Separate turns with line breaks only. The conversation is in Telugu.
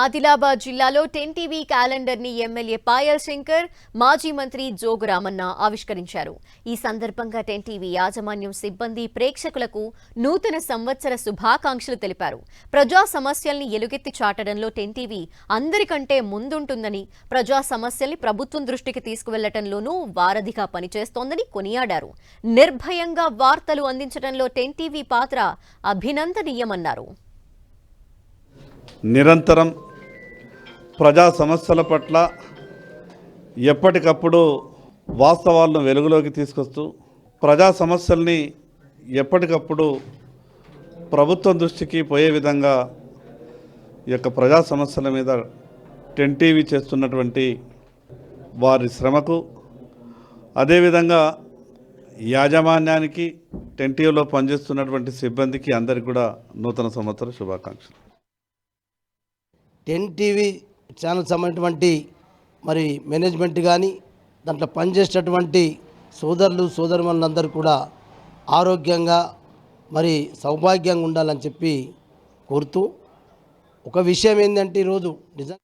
ఆదిలాబాద్ జిల్లాలో టెన్ టీవీ క్యాలెండర్ని ఎమ్మెల్యే పాయల్ శంకర్ మాజీ మంత్రి జోగు రామన్న ఆవిష్కరించారు. ఈ సందర్భంగా టెన్ టీవీ యాజమాన్యం సిబ్బంది ప్రేక్షకులకు నూతన సంవత్సర శుభాకాంక్షలు తెలిపారు. ప్రజా సమస్యల్ని ఎలుగెత్తి చాటడంలో టెన్ టీవీ అందరికంటే ముందుంటుందని ప్రజా సమస్యల్ని ప్రభుత్వం దృష్టికి తీసుకువెళ్ళటంలోనూ వారధిగా పనిచేస్తోందని కొనియాడారు. నిర్భయంగా వార్తలు అందించడంలో టెన్ టీవీ పాత్ర అభినందనీయమన్నారు.
నిరంతరం ప్రజా సమస్యల పట్ల ఎప్పటికప్పుడు వాస్తవాలను వెలుగులోకి తీసుకొస్తూ ప్రజా సమస్యల్ని ఎప్పటికప్పుడు ప్రభుత్వం దృష్టికి పోయే విధంగా ఈ యొక్క ప్రజా సమస్యల మీద టెన్ టీవీ చేస్తున్నటువంటి వారి శ్రమకు అదేవిధంగా యాజమాన్యానికి టెన్ టీవీలో పనిచేస్తున్నటువంటి సిబ్బందికి అందరికీ కూడా నూతన సంవత్సర శుభాకాంక్షలు.
టెన్ టీవీ ఛానల్ సంబంధించినటువంటి మరి మేనేజ్మెంట్ కానీ దాంట్లో పనిచేసేటటువంటి సోదరులు సోదరులందరూ కూడా ఆరోగ్యంగా మరి సౌభాగ్యంగా ఉండాలని చెప్పి కోరుతూ ఒక విషయం ఏంటంటే ఈరోజు నిజం